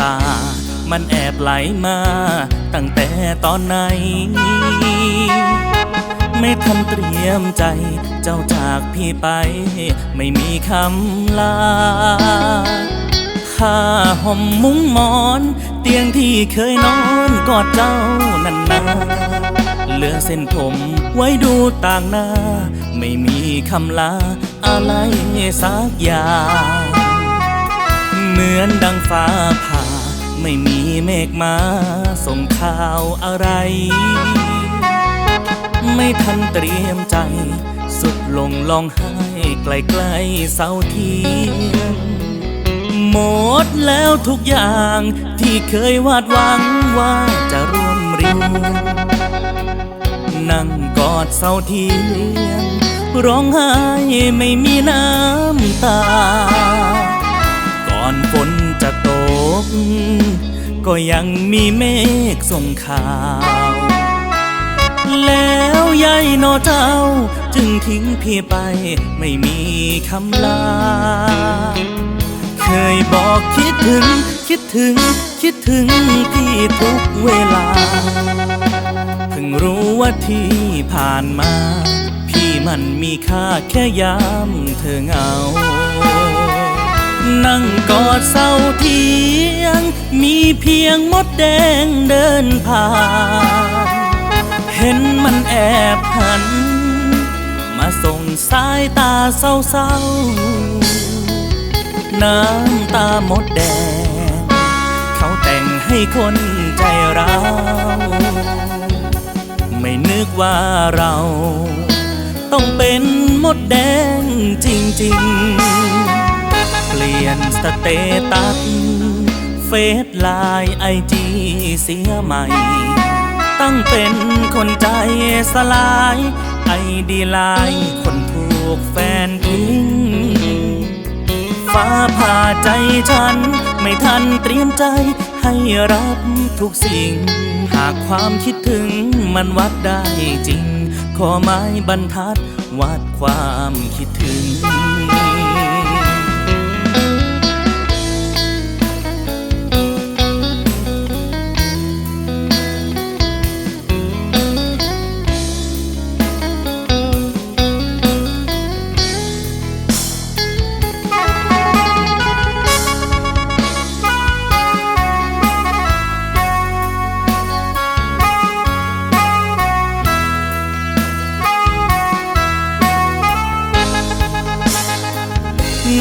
ตา มันแอบไหลมาตั้งแต่ตอนไหน ไม่ทันเตรียมใจ เจ้าจากพี่ไป ไม่มีคำลาข้าห่มมุ้งมอน เตียงที่เคยนอนกอดเจ้านันนาเหลือเส้นผมไว้ดูต่างหน้า ไม่มีคำลาอะไรสักอย่าง เหมือนดังฟ้าผ่า ไม่มีเมฆมาส่งข่าวอะไร ไม่ทันเตรียมใจ สุดลงลองไห้ใกล้ๆเสาเทียงหมดแล้วทุกอย่างที่เคยวาดหวังว่าจะร่วมเรียงนั่งกอดเสาเทียงร้องไห้ไม่มีน้ำตา ก่อนฝนจะตก ก็ยังมีเมฆส่งข่าว แล้วยายโนเจ้า จึงทิ้งพี่ไปไม่มีคำลา เคยบอกคิดถึง คิดถึง คิดถึงพี่ทุกเวลา เพิ่งรู้ว่าที่ผ่านมา พี่มันมีค่าแค่ยามเธอเหงา นั่งกอดเศร้าเทียง มีเพียงมดแดงเดินผ่าน เห็นมันแอบหัน มาส่งสายตาเศร้าๆ น้ำตามดแดง เขาแต่งให้คนใจเราไม่นึกว่าเรา ต้องเป็นมดแดงจริง ๆ ลี่ยนสเตตัสเฟซไลน์ไอจีเสียใหม่ ตั้งเป็นคนใจสลายไอดีไลน์คนถูกแฟนทิ้งฟ้าผ่าใจฉัน ไม่ทันเตรียมใจให้รับทุกสิ่ง หากความคิดถึงมันวัดได้จริง ขอไม้บรรทัดวัดความคิดถึง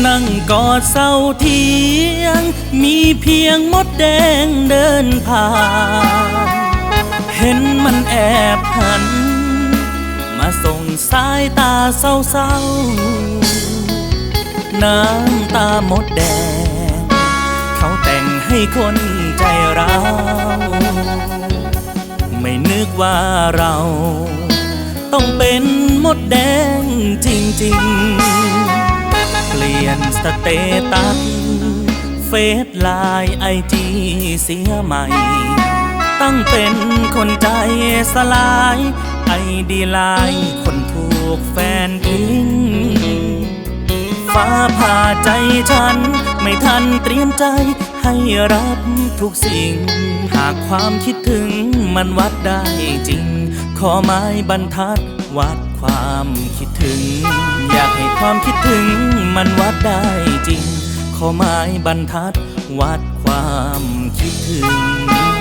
นั่งกอดเศร้าเทียง มีเพียงมดแดงเดินผ่าน เห็นมันแอบหัน มาส่งสายตาเศร้าๆ น้ำตามดแดง เขาแต่งให้คนใจร้าวไม่นึกว่าเราต้องเป็นมดแดงจริง ๆ ลี่ยนสเตตัสเฟซไลน์ไอจีเสียใหม่ ตั้งเป็นคนใจสลาย ไอดีไลน์คนถูกแฟนทิ้งฟ้าผ่าใจฉัน ไม่ทันเตรียมใจให้รับทุกสิ่ง หากความคิดถึงมันวัดได้จริง ขอไม้บรรทัดวัด ความคิดถึง อยากให้ความคิดถึงมันวัดได้จริง ขอไม้บรรทัดวัดความคิดถึง